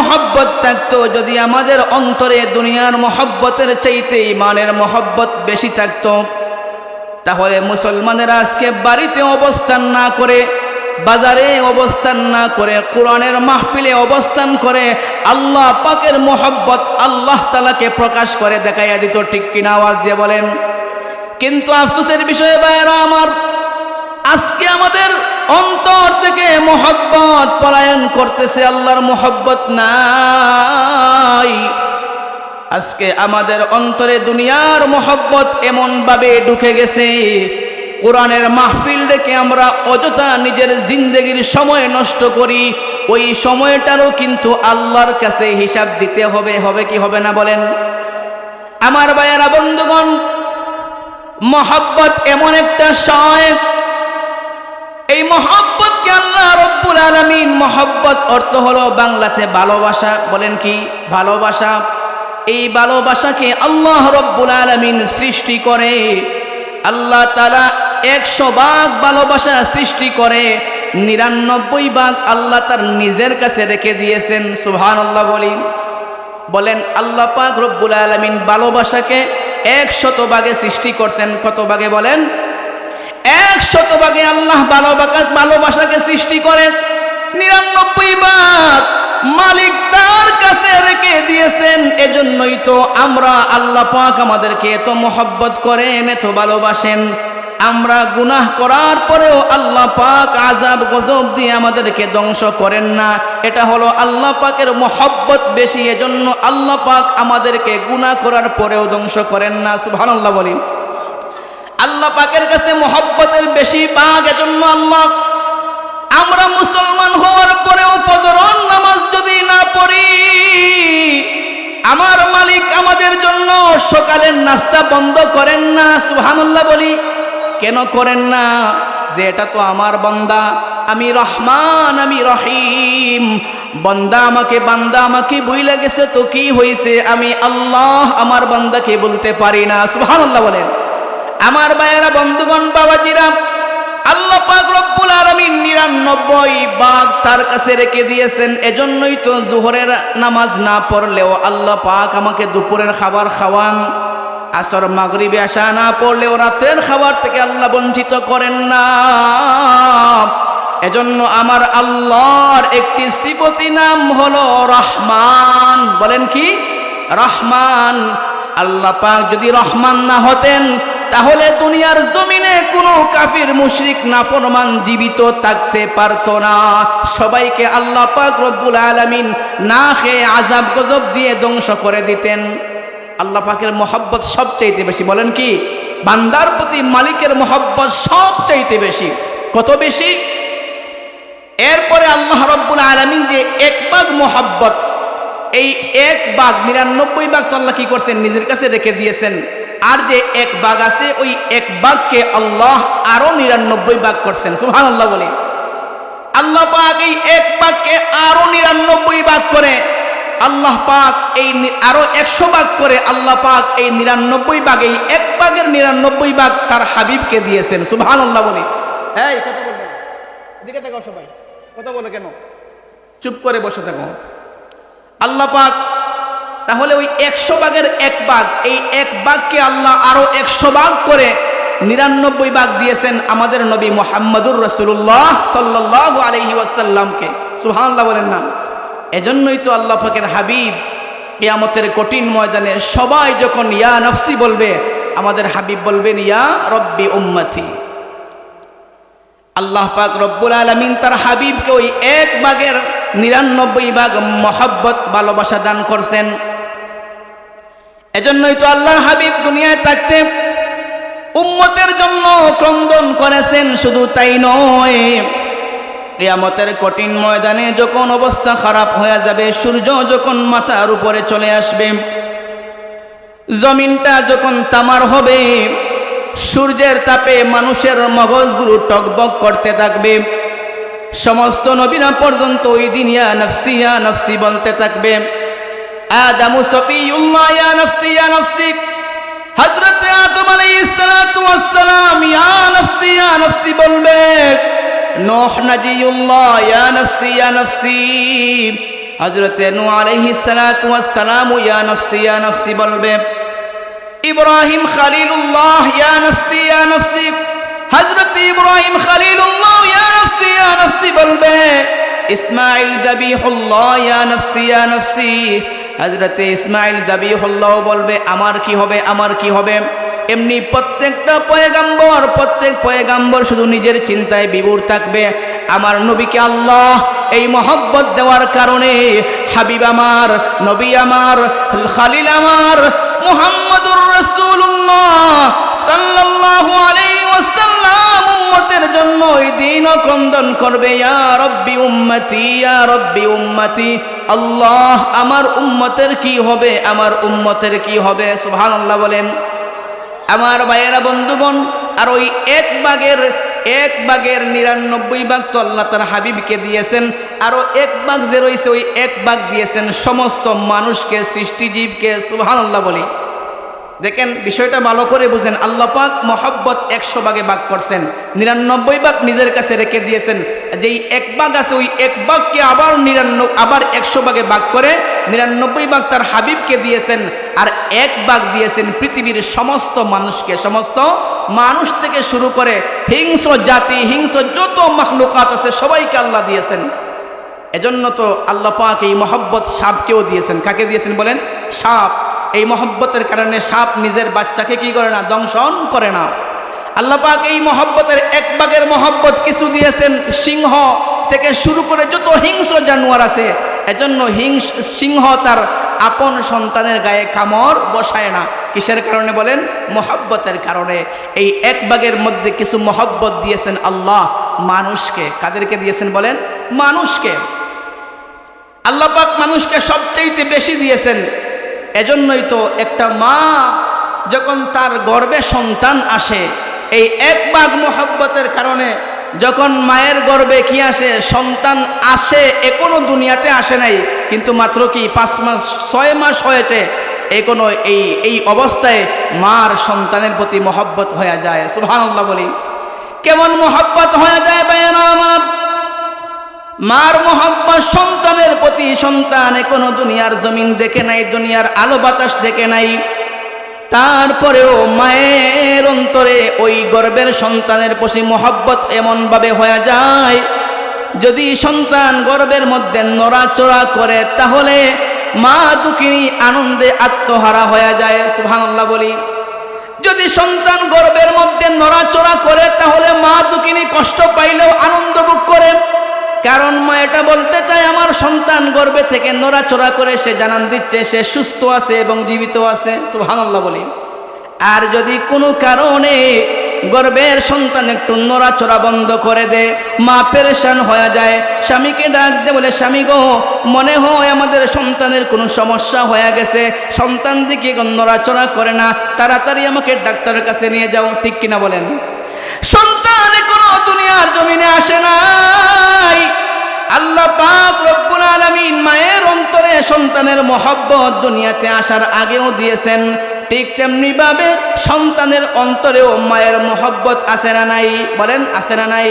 মহব্বত থাকতো, যদি আমাদের অন্তরে দুনিয়ার মহব্বতের চাইতে ইমানের মহব্বত বেশি থাকতো, তাহলে মুসলমানেরা আজকে বাড়িতে অবস্থান না করে, বাজারে অবস্থান না করে, কোরআনের মাহফিলে অবস্থান করে, আল্লাহ পাকের মোহব্বত আল্লাহ তালাকে প্রকাশ করে দেখাইয়া দিত, ঠিক কিনা আওয়াজ দিয়ে বলেন? কিন্তু আফসোসের বিষয়ে বাইরা আমার, আজকে আমাদের অন্তর থেকে মোহব্বত পলায়ন করতেছে, আল্লাহর মোহব্বত নাই। আজকে আমাদের অন্তরে দুনিয়ার মোহব্বত এমনভাবে ঢুকে গেছে, কোরআনের মাহফিল রেখে আমরা অযথা নিজের জিন্দগির সময় নষ্ট করি, ওই সময়টারও কিন্তু আল্লাহর কাছে হিসাব দিতে হবে হবে কি হবে না বলেন? আমার ভাইয়ারা, বন্ধুগণ, মহব্বত এমন একটা শয় এই মহব্বতকে আল্লাহ রব্বুল আলমিন, মহব্বত অর্থ হলো বাংলাতে ভালোবাসা। বলেন কি? ভালোবাসা। এই ভালোবাসাকে আল্লাহ রব্বুল আলমিন সৃষ্টি করে। আল্লাহ তারা একশো ভাগ ভালোবাসা সৃষ্টি করে। নিরানব্বই ভাগ আল্লাহ তার নিজের কাছে রেখে দিয়েছেন। সুহান আল্লাহ বলি। বলেন, আল্লাহ পাক রব্বুল আলমিন ভালোবাসাকে একশত ভাগে সৃষ্টি করছেন। কত ভাগে বলেন? এক শতভাগে আল্লাহ ভালোবাসা ভালোবাসাকে সৃষ্টি করেন। নিরানব্বই ভাগ মালিক তার কাছে রেখে দিয়েছেন। এজন্যই তো আমরা আল্লাহ পাক আমাদেরকে এত মহব্বত করেন, এত ভালোবাসেন। আমরা গুনাহ করার পরেও আল্লাহ পাক আজাব গজব দিয়ে আমাদেরকে ধ্বংস করেন না। এটা হলো আল্লাহ পাকের মহব্বত বেশি। এজন্য আল্লাহ পাক আমাদেরকে গুনাহ করার পরেও ধ্বংস করেন না। সুবহানাল্লাহ বলি আল্লাহ পাকের কাছে মহব্বতের বেশি বাঘ, এজন্য আল্লাহ, আমরা মুসলমান হওয়ার পরেও ফজরন নামাজ যদি না পড়ি, আমার মালিক আমাদের জন্য সকালের নাস্তা বন্ধ করেন না সুহানুল্লাহ বলি। কেন করেন না? যে এটা তো আমার বন্দা, আমি রহমান, আমি রহিম। বন্দা আমাকে, বান্দা আমাকে বইলা গেছে তো কি হয়েছে আমি আল্লাহ আমার বান্দাকে বলতে পারি না সুহানুল্লাহ বলেন। আমার ভাইয়েরা, বন্ধুগণ, বাবাজিরা, আল্লাহ পাক রব্বুল আলামিন নিরানব্বই বাঘ তার কাছে রেখে দিয়েছেন। এজন্যই তো জোহরের নামাজ না পড়লেও আল্লাহ পাক আমাকে দুপুরের খাবার খাওয়ান, আসর মাগরিবে আসা না পড়লেও রাতের খাবার থেকে আল্লাহ বঞ্চিত করেন না। এজন্য আমার আল্লাহর একটি সিপতি নাম হলো রহমান। বলেন কি? রহমান। আল্লাহ পাক যদি রহমান না হতেন তাহলে দুনিয়ার জমিনে কোনো কাফির, মুশরিক, নাফরমান জীবিত থাকতে পারত না। সবাইকে আল্লাহ পাক রব্বুল আলামিন না খেয়ে আজাব গজব দিয়ে ধ্বংস করে দিতেন। আল্লাহ পাকের মহব্বত সবচাইতে বেশি। বলেন কি? বান্দার প্রতি মালিকের মহব্বত সবচাইতে বেশি। কত বেশি? এরপরে আল্লাহ রব্বুল আলামিন যে এক ভাগ মহব্বত, এই এক বাঘ নিরানব্বই বাঘ তো আল্লাহ কি করছেন? নিজের কাছে রেখে দিয়েছেন। আর যে এক বাঘ আছে, ওই এক বাঘকে আল্লাহ আরও নিরানব্বই বাঘ করছেন। সুহান আল্লাহ বলে। আল্লাহ পাক এই এক বাঘকে আরও নিরানব্বই বাঘ করে। আল্লাহ পাক এই আরও একশো বাঘ করে। আল্লাহ পাক এই নিরানব্বই বাঘ এই এক ভাগের নিরানব্বই বাঘ তার হাবিবকে দিয়েছেন। সুবহান আল্লাহ বলে। এই, কথা বলবেন এদিকে থাকো সবাই। কথা বলে কেন? চুপ করে বসে থাকো। আল্লাহ পাক তাহলে ওই একশো ভাগের এক বাঘ এই এক বাঘকে আল্লাহ আরও একশো ভাগ করে নিরানব্বই বাঘ দিয়েছেন আমাদের নবী মোহাম্মদুর রসুল্লাহ সাল্লাহ আলহি ওয়াসাল্লামকে। সুহান্লাহ বলেন না। এজন্যই তো আল্লাহ পাকের হাবিব কিয়ামতের কঠিন ময়দানে সবাই যখন ইয়া নফসি বলবে, আমাদের হাবিব বলবেন, ইয়া রব্বি উম্মতি। আল্লাহ পাক রব্বুল আলমিন তার হাবিবকে ওই এক বাঘের নিরানব্বই ভাগ মহব্বত, ভালোবাসা দান করছেন। এজন্যই তো আল্লাহর হাবিব দুনিয়ায় থাকতে উম্মতের জন্য ক্রন্দন করেছেন, শুধু তাই নয়। কিয়ামতের কঠিন ময়দানে যখন অবস্থা খারাপ হয়ে যাবে, সূর্য যখন মাথার উপরে চলে আসবে, জমিনটা যখন তামার হবে, সূর্যের তাপে মানুষের মগজগুলো টকবক করতে থাকবে। সমস্ত নবীরা পর্যন্ত ওই দিন, ইয়া নফসি ইয়া নফসি বলতে থাকবে। আদামু সফিউল্লাহ, ইয়া নফসি ইয়া নফসি। হযরত আদম আলাইহিস সালাতু ওয়াস সালাম, ইয়া নফসি ইয়া নফসি বলবে, নূহ নজিউল্লাহ ইয়া নফসি ইয়া নফসি। হজরতে নু আলাইহি সালাম ইয়া নফসি ইয়া নফসি বলবে, ইব্রাহিম খালিলুল্লাহ, ইয়া নফসি ইয়া নফসি। হজরত ইব্রাহিম খালিলুল্লাহ, ইয়া নফসি ইয়া নফসি বলবে, ইসমাইল দাবিহুল্লাহ, ইয়া নফসি ইয়া নফসি। হজরতে ইসমাইল দাবিহুল্লাহ বলবে, আমার কি হবে? আমার কি হবে? এমনি প্রত্যেকটা পয়গাম্বর, প্রত্যেক পয়গাম্বর শুধু নিজের চিন্তায় বিভোর থাকবে। আমার নবীকে আল্লাহ এই মহব্বত দেওয়ার কারণে হাবিব আমার, নবী আমার, খালিল আমার, মুহাম্মদুর রাসূলুল্লাহ সাল্লাল্লাহু আলাইহি উম্মতের জন্য ওই দিন ক্রন্দন করবে, ইয়া রব্বি উম্মতি, ইয়া রব্বি উম্মতি। আল্লাহ, আমার উম্মতের কি হবে? আমার উম্মতের কি হবে? সুহান আল্লাহ বলেন। আমার ভাইয়েরা, বন্ধুগণ, আর ওই এক বাগের এক বাঘের নিরানব্বই বাঘ তো আল্লাহ তার হাবিবকে দিয়েছেন, আরও এক বাঘ যে রয়েছে, ওই এক বাঘ দিয়েছেন, সমস্ত মানুষকে, সৃষ্টিজীবকে সুহান আল্লাহ বলি। দেখেন বিষয়টা ভালো করে বুঝেন। আল্লাহ পাক মহব্বত একশো ভাগে ভাগ করছেন। নিরানব্বই ভাগ নিজের কাছে রেখে দিয়েছেন। যেই এক ভাগ আছে, ওই এক ভাগকে আবার নিরান্ন আবার একশো ভাগে ভাগ করে নিরানব্বই ভাগ তার হাবিবকে দিয়েছেন আর এক ভাগ দিয়েছেন পৃথিবীর সমস্ত মানুষকে। সমস্ত মানুষ থেকে শুরু করে হিংস জাতি হিংস যত মখলুকাত আছে, সবাইকে আল্লাহ দিয়েছেন। এজন্য তো আল্লাহ পাক এই মহব্বত সাপকেও দিয়েছেন। কাকে দিয়েছেন বলেন? সাপ। এই মহব্বতের কারণে সাপ নিজের বাচ্চাকে কি করে না, দংশন করে না। আল্লাহ পাক এই মহব্বতের এক ভাগের মহব্বত কিছু দিয়েছেন সিংহ থেকে শুরু করে যত হিংস্র জানোয়ার আছে। এজন্য হিংস, সিংহ তার আপন সন্তানের গায়ে কামড় বসায় না। কিসের কারণে বলেন? মহব্বতের কারণে। এই এক ভাগের মধ্যে কিছু মহব্বত দিয়েছেন আল্লাহ মানুষকে। কাদেরকে দিয়েছেন বলেন? মানুষকে। আল্লাহ পাক মানুষকে সবচাইতে বেশি দিয়েছেন এজন্যই তো একটা মা যখন তার গর্বে সন্তান আসে, এই এক ভাগ মোহাব্বতের কারণে যখন মায়ের গর্বে কি আসে, সন্তান আসে এখনও দুনিয়াতে আসে নাই, কিন্তু মাত্র কি পাঁচ মাস, ছয় মাস হয়েছে এখনও এই এই অবস্থায় মার সন্তানের প্রতি মহব্বত হয়ে যায়। সুবহানাল্লাহ বলি। কেমন মহব্বত হয়ে যায় বায়ানা আমার? মার মোহাম্মদ সন্তানের প্রতি সন্তান কোনো দুনিয়ার জমিন দেখে নাই, দুনিয়ার আলো বাতাস দেখে নাই। তারপরেও মায়ের অন্তরে ওই গর্বের সন্তানের প্রতি মোহাব্বত এমনভাবে হয়ে যায়, যদি সন্তান গর্বের মধ্যে নড়াচড়া করে, তাহলে মা দুঃখিনী আনন্দে আত্মহারা হয়ে যায়, সুবহানাল্লাহ বলি। যদি সন্তান গর্বের মধ্যে নড়াচড়া করে, তাহলে মা দুঃখিনী কষ্ট পাইলেও আনন্দ ভোগ করে। কারণ মা এটা বলতে চায়, আমার সন্তান গর্বে থেকে নড়াচড়া করে সে জানান দিচ্ছে, সে সুস্থ আছে এবং জীবিত আছে। সুহানাল্লাহ বলি। আর যদি কোনো কারণে গর্বের সন্তান একটু নড়াচড়া বন্ধ করে দে, মা পেরেশান হয়ে যায়। স্বামীকে ডাক দে বলে, স্বামী গো, মনে হয় আমাদের সন্তানের কোনো সমস্যা হয়ে গেছে। সন্তান দিকে নড়াচড়া করে না, তাড়াতাড়ি আমাকে ডাক্তারের কাছে নিয়ে যাও। ঠিক কিনা বলেন। দুনিয়ার জমিনে আসে নাই। আল্লাহ পাক রব্বুল আলামিন মায়ের অন্তরে সন্তানের মহব্বত দুনিয়াতে আসার আগেও দিয়েছেন। ঠিক তেমনি ভাবে সন্তানের অন্তরেও মায়ের মহব্বত আসে না নাই? বলেন আসে না নাই?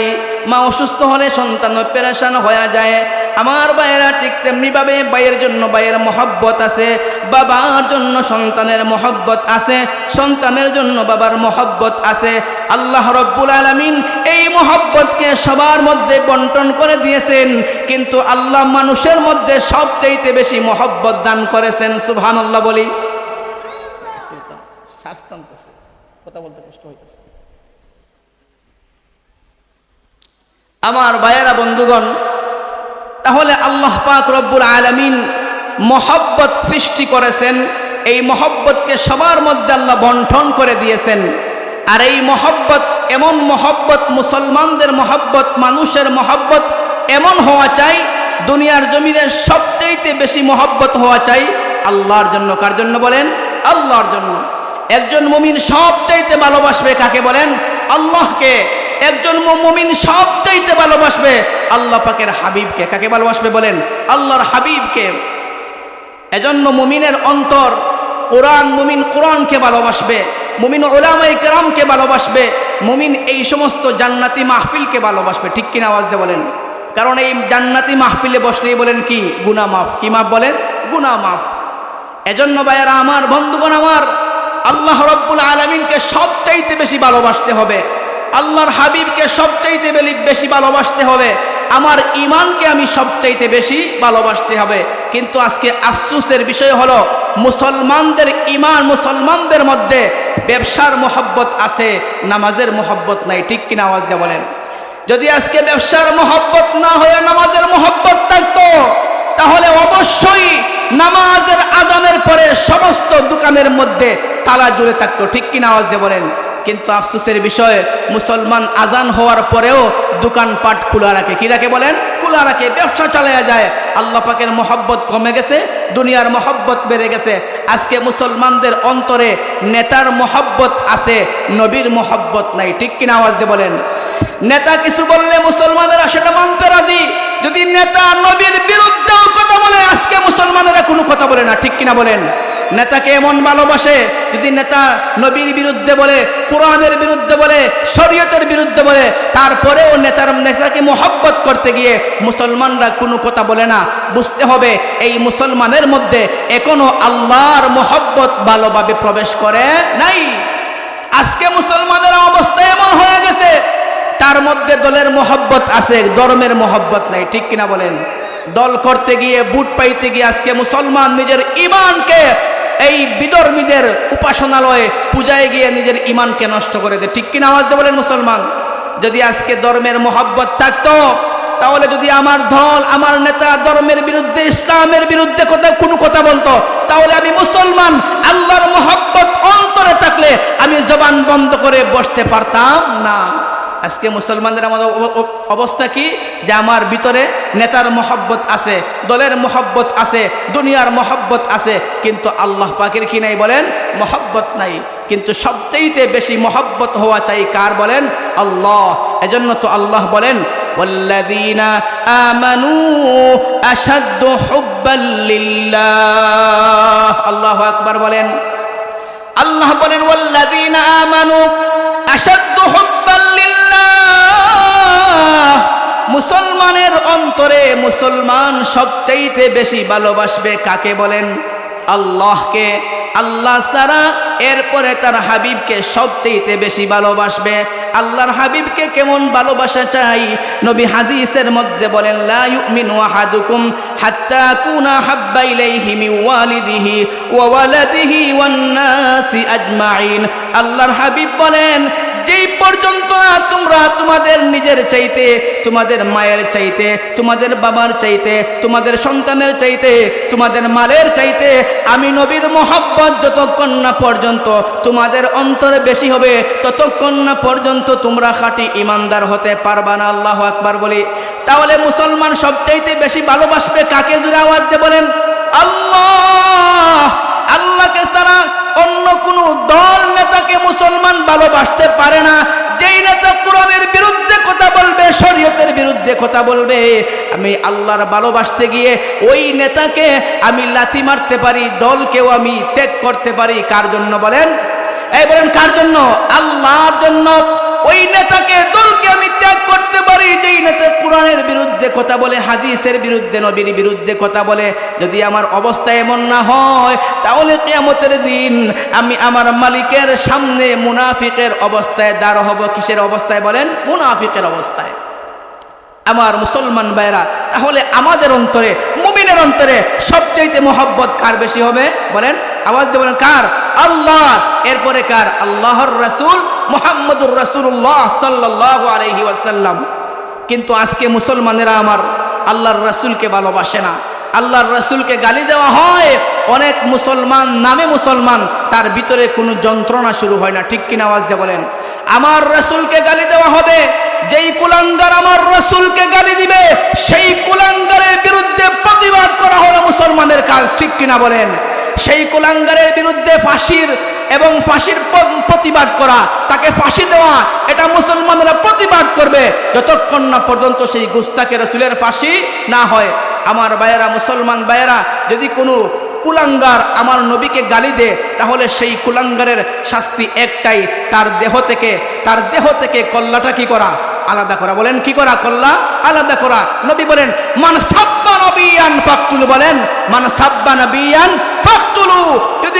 মা অসুস্থ হলে সন্তান পেরেশান হয়ে যায়। আমার ভাইয়েরা ঠিক তেমনি ভাবে ভাইয়ের জন্য ভাইয়ের মহব্বত আছে বাবার জন্য সন্তানের মহব্বত আছে সন্তানের জন্য বাবার মহব্বত আছে। আল্লাহ রব্বুল আলমিন এই মহব্বতকে সবার মধ্যে বন্টন করে দিয়েছেন কিন্তু আল্লাহ মানুষের মধ্যে সবচাইতে বেশি মহব্বত দান করেছেন সুবহানাল্লাহ বলি। কথা বলতে কষ্ট হইতেছে। আমার বায়েরা বন্ধুগণ তাহলে আল্লাহ পাক রব্বুল আলমিন মহব্বত সৃষ্টি করেছেন, এই মহব্বতকে সবার মধ্যে আল্লাহ বন্টন করে দিয়েছেন। আর এই মহব্বত, এমন মহব্বত, মুসলমানদের মহব্বত, মানুষের মহব্বত এমন হওয়া চাই, দুনিয়ার জমিনের সবচাইতে বেশি মহব্বত হওয়া চাই, আল্লাহর জন্য। কার জন্য বলেন? আল্লাহর জন্য। একজন মুমিন সবচাইতে ভালোবাসবে কাকে বলেন? আল্লাহকে। একজন মমিন সব চাইতে ভালোবাসবে। আল্লাহ পাকের হাবিবকে। কাকে ভালোবাসবে বলেন? আল্লাহর হাবিবকে। এজন্য মুমিনের অন্তর কোরআন, মুমিন কোরআনকে ভালোবাসবে। মুমিন ওলামাই কেরামকে ভালোবাসবে। মুমিন এই সমস্ত জান্নাতি মাহফিলকে ভালোবাসবে। ঠিক কিনা আওয়াজ দিয়ে বলেন? কারণ এই জান্নাতি মাহফিলে বসলেই বলেন কি? গুনা মাফ। কি মাফ বলেন? গুনা মাফ। এজন্য ভাইয়ারা, আমার বন্ধুগণ আমার, আল্লাহ রব্বুল আলমিনকে সবচাইতে বেশি ভালোবাসতে হবে। আল্লাহর হাবিবকে সবচাইতে বেশি ভালোবাসতে হবে। আমার ইমানকে আমি সবচাইতে বেশি ভালোবাসতে হবে। কিন্তু আজকে আফসুসের বিষয় হলো, মুসলমানদের ইমান মুসলমানদের মধ্যে ব্যবসার মোহব্বত আছে, নামাজের মোহব্বত নাই। ঠিক কিনা আওয়াজ দিয়ে বলেন। যদি আজকে ব্যবসার মোহব্বত না হয়ে নামাজের মোহব্বত থাকতো, তাহলে অবশ্যই নামাজের আজানের পরে সমস্ত দোকানের মধ্যে তালা জুড়ে থাকতো। ঠিক কিনা আওয়াজ দিয়ে বলেন। কিন্তু আফসোসের বিষয়, মুসলমান আজান হওয়ার পরেও দোকানপাট খোলা রাখে। কি রাখে বলেন? খোলা রাখে, ব্যবসা চালায়া যায়। আল্লাহ পাকের মহব্বত কমে গেছে, দুনিয়ার মহব্বত বেড়ে গেছে। আজকে মুসলমানদের অন্তরে নেতার মহব্বত আছে, নবীর মহব্বত নাই। ঠিক কিনা আওয়াজ দিয়ে বলেন? নেতা কিছু বললে মুসলমানেরা সেটা মানতে রাজি। যদি নেতা নবীর বিরুদ্ধেও কথা বলে, আজকে মুসলমানেরা কোনো কথা বলে না। ঠিক কিনা বলেন? নেতাকে এমন ভালোবাসে যদি নেতা নবীর বিরুদ্ধে বলে, কোরআনের বিরুদ্ধে বলে, শরীয়তের বিরুদ্ধে বলে, তারপরেও নেতার নেতাকে মোহব্বত করতে গিয়ে মুসলমানরা কোনো কথা বলে না। বুঝতে হবে, এই মুসলমানের মধ্যে এখনও আল্লাহর মোহব্বত ভালোভাবে প্রবেশ করে নাই। আজকে মুসলমানের অবস্থা এমন হয়ে গেছে, তার মধ্যে দলের মোহব্বত আছে, ধর্মের মোহব্বত নাই, ঠিক কিনা বলেন? দল করতে গিয়ে, বুট পাইতে গিয়ে আজকে মুসলমান নিজের ইমানকে এই বিধর্মীদের উপাসনালয়ে পূজায় গিয়ে নিজের ইমানকে নষ্ট করে দেয় ঠিক কিনা আওয়াজ বলেন মুসলমান? যদি আজকে ধর্মের মোহব্বত থাকতো, তাহলে যদি আমার দল, আমার নেতা ধর্মের বিরুদ্ধে, ইসলামের বিরুদ্ধে কথা, কোনো কথা বলতো, তাহলে আমি মুসলমান। আল্লাহর মোহব্বত অন্তরে থাকলে আমি জবান বন্ধ করে বসতে পারতাম না। আজকে মুসলমানদের আমাদের অব- অব- অবস্থা কি যে আমার ভিতরে নেতার মহব্বত আছে দলের মহব্বত আছে দুনিয়ার মহব্বত আছে কিন্তু আল্লাহ পাকের কি নাই বলেন মহব্বত নাই কিন্তু সবচাইতে বেশি মহব্বত হওয়া চাই কার বলেন আল্লাহ এজন্য তো আল্লাহ বলেন والذين آمنوا أشد حبا لله الله أكبر বলেন আল্লাহ বলেন মুসলমানের অন্তরে মুসলমান সবচাইতে বেশি ভালোবাসবে কাকে বলেন? আল্লাহকে। আল্লাহ সারা এরপরে তার হাবিবকে সবচেয়ে বেশি ভালোবাসবে। আল্লাহর হাবিবকে কেমন ভালোবাসা চাই? নবী হাদিসের মধ্যে বলেন, লা ইউমিনু আহাদুকুম হাব্বা ইলাইহি মিন ওয়ালিদিহি ওয়া ওয়ালাদিহি ওয়ান নাসি আজমাইন। আল্লাহর হাবিব বলেন, যেই পর্যন্ত তোমরা তোমাদের নিজের চাইতে, তোমাদের মায়ের চাইতে, তোমাদের বাবার চাইতে, তোমাদের সন্তানের চাইতে, তোমাদের মালের চাইতে, আমি নবীর মোহাব্বত যতক্ষণ না পর্যন্ত তোমাদের অন্তরে বেশি হবে, ততক্ষণ না পর্যন্ত তোমরা খাঁটি ইমানদার হতে পারবা না। আল্লাহ আকবার বলি তাহলে মুসলমান সবচাইতে বেশি ভালোবাসবে কাকে? জুড়ে আওয়াজ দিয়ে বলেন, আল্লাহ! আল্লাহকে ছাড়া অন্য কোনো দল নেতাকে মুসলমান ভালোবাসতে পারে না। যেই নেতা কোরআনের বিরুদ্ধে কথা বলবে, শরীয়তের বিরুদ্ধে কথা বলবে, আমি আল্লাহর ভালোবাসতে গিয়ে ওই নেতাকে আমি লাথি মারতে পারি, দলকেও আমি ত্যাগ করতে পারি। কার জন্য বলেন? এই বলেন, কার জন্য? আল্লাহর জন্য। ওই নেতাকে দলকে আমি ত্যাগ করতে পারি, যেই নেতা কোরআনের বিরুদ্ধে কথা বলে, হাদিসের বিরুদ্ধে, নবীর বিরুদ্ধে কথা বলে। যদি আমার অবস্থা এমন না হয়, তাহলে কেমতের দিন আমি আমার মালিকের সামনে মুনাফিকের অবস্থায় দাঁড় হব। কিসের অবস্থায় বলেন? মুনাফিকের অবস্থায়। আমার মুসলমান ভাইরা তাহলে আমাদের অন্তরে, মুমিনের অন্তরে সবচাইতে মোহব্বত কার বেশি হবে? বলেন, আওয়াজ দিয়ে বলেন, কার? আল্লাহ। এরপরে কার? আল্লাহর রাসূল মুহাম্মদুর রাসূলুল্লাহ সাল্লাল্লাহু আলাইহি ওয়াসাল্লাম। কিন্তু আজকে মুসলমানেরা আমার আল্লাহর রাসূলকে ভালোবাসে না। আল্লাহর রাসূলকে গালি দেওয়া হয়। অনেক মুসলমান নামে মুসলমান, তার ভিতরে কোনো যন্ত্রণা শুরু হয় না। ঠিক কিনা আওয়াজ দিয়ে বলেন। আমার রাসূলকে গালি দেওয়া হবে। যেই কুলাঙ্গার আমার রসুলকে গালি দিবে, সেই কুলাঙ্গারের বিরুদ্ধে প্রতিবাদ করা হলো মুসলমানের কাজ। ঠিক কিনা বলেন। সেই কুলাঙ্গারের বিরুদ্ধে ফাঁসির এবং ফাঁসির প্রতিবাদ করা, তাকে ফাঁসি দেওয়া, এটা মুসলমানরা প্রতিবাদ করবে। যতক্ষণ না পর্যন্ত সেই গুস্তাকে রসুলের ফাঁসি না হয়। আমার বায়েরা মুসলমান বায়েরা যদি কোনো কুলাঙ্গার আমার নবীকে গালি দে তাহলে সেই কুলাঙ্গারের শাস্তি একটাই, তার দেহ থেকে, তার দেহ থেকে কল্লাটা কি করা? আলাদা করা। বলেন, কি করা কল্লা? আলাদা করা। নবী বলেন, মান সাব্বা নবিয়ান ফাকতুল বলেন, মান সাব্বা নবিয়ান ফাকতুলু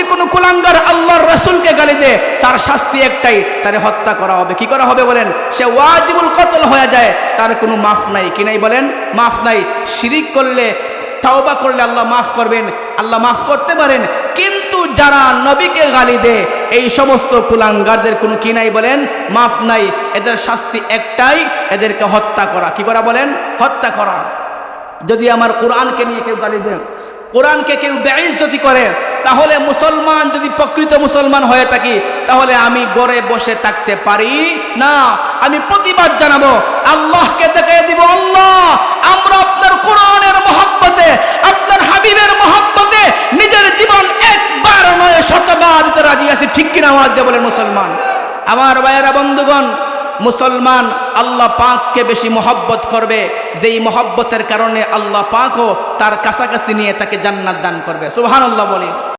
যদি কোনো কুলাঙ্গার আল্লাহর রাসূলকে গালি দেয়, তার শাস্তি একটাই, তারে হত্যা করা হবে। কি করা হবে বলেন? সে ওয়াজিবুল কতল হয়ে যায়, তার কোনো মাফ নাই। কি নাই বলেন? মাফ নাই। শিরিক করলে, তাওবা করলে আল্লাহ মাফ করবেন। আল্লাহ মাফ করতে পারেন। কিন্তু যারা নবীকে গালি দেয়, এই সমস্ত কুলাঙ্গারদের কোনো কি নাই বলেন? মাফ নাই। এদের শাস্তি একটাই, এদেরকে হত্যা করা। কি করা বলেন? হত্যা করা। যদি আমার কোরআনকে নিয়ে কেউ গালি দেন কোরআনকে কেউ যদি করে, তাহলে মুসলমান যদি প্রকৃত মুসলমান হয়ে থাকি, তাহলে আমি গড়ে বসে থাকতে পারি না। আমি প্রতিবাদ জানাব, আল্লাহকে দেখিয়ে দিব, আল্লাহ, আমরা আপনার কোরআনের মহব্বতে, আপনার হাবিবের মহব্বতে নিজের জীবন একবার নয় শতবার দিতে রাজি আছি। ঠিক কিনা দিয়ে বলেন মুসলমান। আমার ভাইয়েরা, বন্ধুগণ মুসলমান আল্লাহ পাককে বেশি মহব্বত করবে, যেই মহব্বতের কারণে আল্লাহ পাকও তার কাছাকাছি নিয়ে তাকে জান্নাত দান করবে। সুবহানাল্লাহ বলি।